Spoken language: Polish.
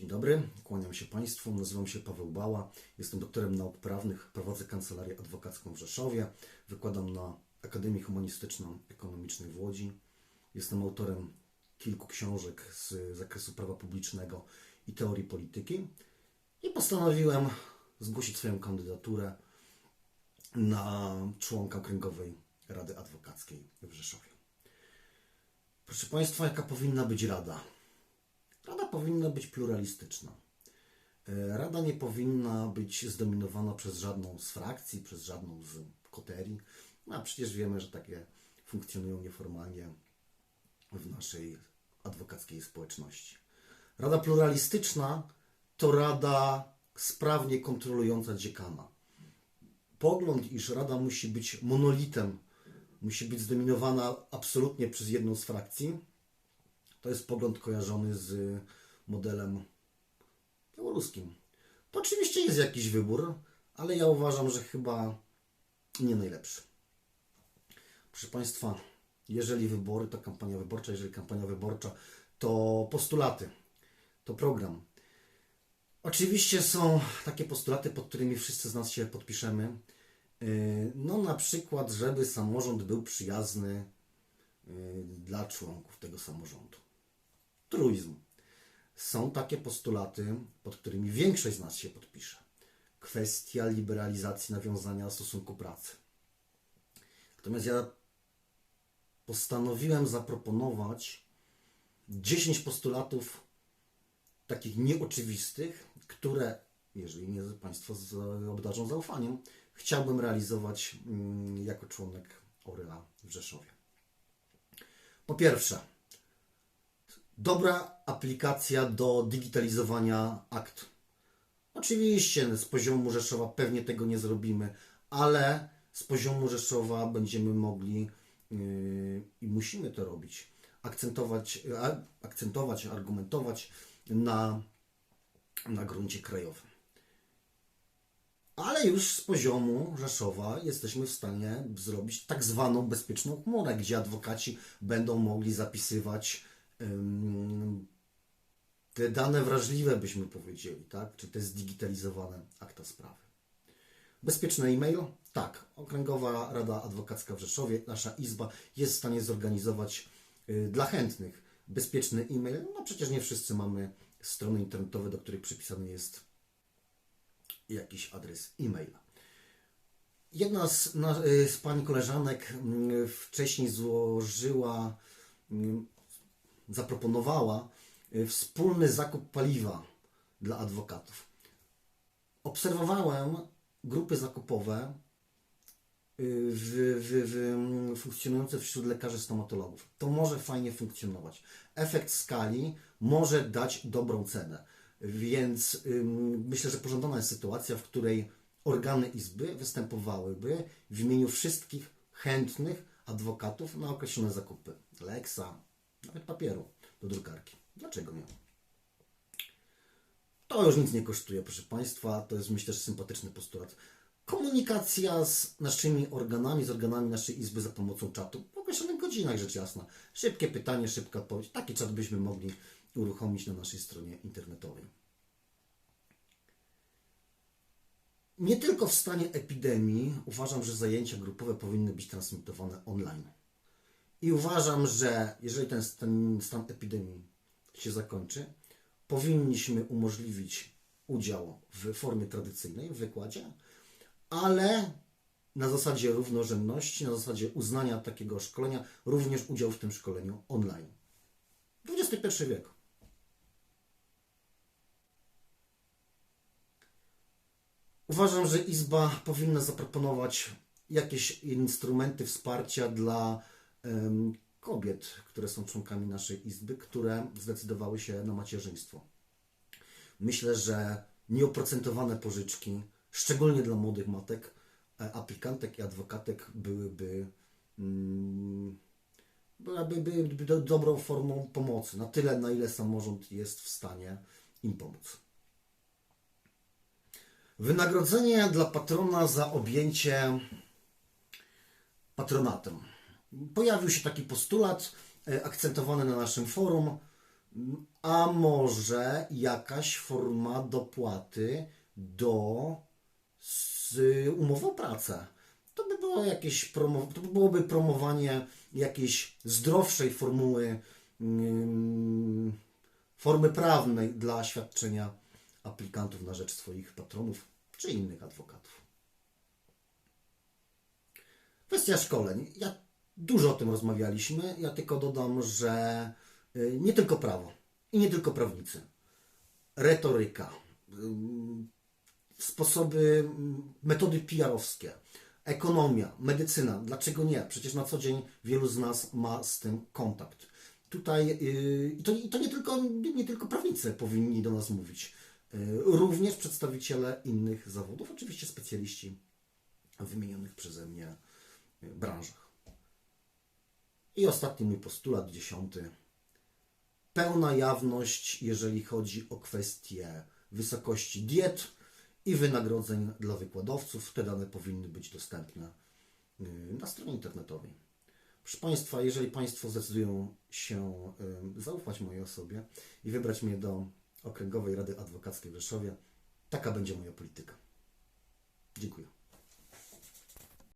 Dzień dobry, kłaniam się Państwu. Nazywam się Paweł Bała. Jestem doktorem nauk prawnych, prowadzę kancelarię adwokacką w Rzeszowie. Wykładam na Akademii Humanistyczno-Ekonomicznej w Łodzi. Jestem autorem kilku książek z zakresu prawa publicznego i teorii polityki. I postanowiłem zgłosić swoją kandydaturę na członka Okręgowej Rady Adwokackiej w Rzeszowie. Proszę Państwa, jaka powinna być Rada? Rada powinna być pluralistyczna. E, Rada nie powinna być zdominowana przez żadną z frakcji, przez żadną z koterii. No, a przecież wiemy, że takie funkcjonują nieformalnie w naszej adwokackiej społeczności. Rada pluralistyczna to rada sprawnie kontrolująca dziekana. Pogląd, iż rada musi być monolitem, musi być zdominowana absolutnie przez jedną z frakcji, to jest pogląd kojarzony z modelem białoruskim. To oczywiście jest jakiś wybór, ale ja uważam, że chyba nie najlepszy. Proszę Państwa, jeżeli wybory, to kampania wyborcza, jeżeli kampania wyborcza, to postulaty, to program. Oczywiście są takie postulaty, pod którymi wszyscy z nas się podpiszemy. Yy, No na przykład, żeby samorząd był przyjazny yy, dla członków tego samorządu. Truizm. Są takie postulaty, pod którymi większość z nas się podpisze. Kwestia liberalizacji nawiązania stosunku pracy. Natomiast ja postanowiłem zaproponować 10 postulatów takich nieoczywistych, które, jeżeli mnie Państwo obdarzą zaufaniem, chciałbym realizować mm, jako członek OREA w Rzeszowie. Po pierwsze, dobra aplikacja do digitalizowania akt. Oczywiście z poziomu Rzeszowa pewnie tego nie zrobimy, ale z poziomu Rzeszowa będziemy mogli yy, i musimy to robić. Akcentować, akcentować argumentować na, na gruncie krajowym. Ale już z poziomu Rzeszowa jesteśmy w stanie zrobić tak zwaną bezpieczną chmurę, gdzie adwokaci będą mogli zapisywać te dane wrażliwe, byśmy powiedzieli, tak? Czy te zdigitalizowane akta sprawy. Bezpieczny e-mail? Tak. Okręgowa Rada Adwokacka w Rzeszowie, nasza izba jest w stanie zorganizować y, dla chętnych bezpieczny e-mail. No przecież nie wszyscy mamy strony internetowe, do których przypisany jest jakiś adres e-maila. Jedna z, na, y, z pani koleżanek mm, wcześniej złożyła, mm, zaproponowała y, wspólny zakup paliwa dla adwokatów. Obserwowałem grupy zakupowe y, w, w, w, mm, funkcjonujące wśród lekarzy stomatologów. To może fajnie funkcjonować. Efekt skali może dać dobrą cenę. Więc ym, myślę, że pożądana jest sytuacja, w której organy izby występowałyby w imieniu wszystkich chętnych adwokatów na określone zakupy. Leksa, nawet papieru do drukarki. Dlaczego nie? To już nic nie kosztuje, proszę Państwa. To jest myślę, że sympatyczny postulat. Komunikacja z naszymi organami, z organami naszej izby za pomocą czatu w określonych godzinach, rzecz jasna. Szybkie pytanie, szybka odpowiedź. Taki czat byśmy mogli uruchomić na naszej stronie internetowej. Nie tylko w stanie epidemii uważam, że zajęcia grupowe powinny być transmitowane online. I uważam, że jeżeli ten, ten stan epidemii się zakończy, powinniśmy umożliwić udział w formie tradycyjnej, w wykładzie, ale na zasadzie równorzędności, na zasadzie uznania takiego szkolenia, również udział w tym szkoleniu online. XXI wiek. Uważam, że Izba powinna zaproponować jakieś instrumenty wsparcia dla kobiet, które są członkami naszej Izby, które zdecydowały się na macierzyństwo. Myślę, że nieoprocentowane pożyczki, szczególnie dla młodych matek, e, aplikantek i adwokatek byłyby, mm, byłyby do, dobrą formą pomocy, na tyle, na ile samorząd jest w stanie im pomóc. Wynagrodzenie dla patrona za objęcie patronatem. Pojawił się taki postulat e, akcentowany na naszym forum. a może jakaś forma dopłaty do umowy o pracę. To by było jakieś promo, to by byłoby promowanie jakiejś zdrowszej formuły, mm, formy prawnej dla świadczenia aplikantów na rzecz swoich patronów czy innych adwokatów. Kwestia szkoleń. Ja dużo o tym rozmawialiśmy. Ja tylko dodam, że y, nie tylko prawo i nie tylko prawnicy. Retoryka, ym, sposoby, ym, metody PR-owskie, ekonomia, medycyna. Dlaczego nie? Przecież na co dzień wielu z nas ma z tym kontakt. Tutaj yy, i to, to nie, tylko, nie tylko prawnicy powinni do nas mówić. Również przedstawiciele innych zawodów, oczywiście specjaliści w wymienionych przeze mnie branżach. I ostatni mój postulat, dziesiąty. Pełna jawność, jeżeli chodzi o kwestie wysokości diet i wynagrodzeń dla wykładowców. Te dane powinny być dostępne yy, na stronie internetowej. Proszę Państwa, jeżeli Państwo zdecydują się yy, zaufać mojej osobie i wybrać mnie do Okręgowej Rady Adwokackiej w Rzeszowie, taka będzie moja polityka. Dziękuję.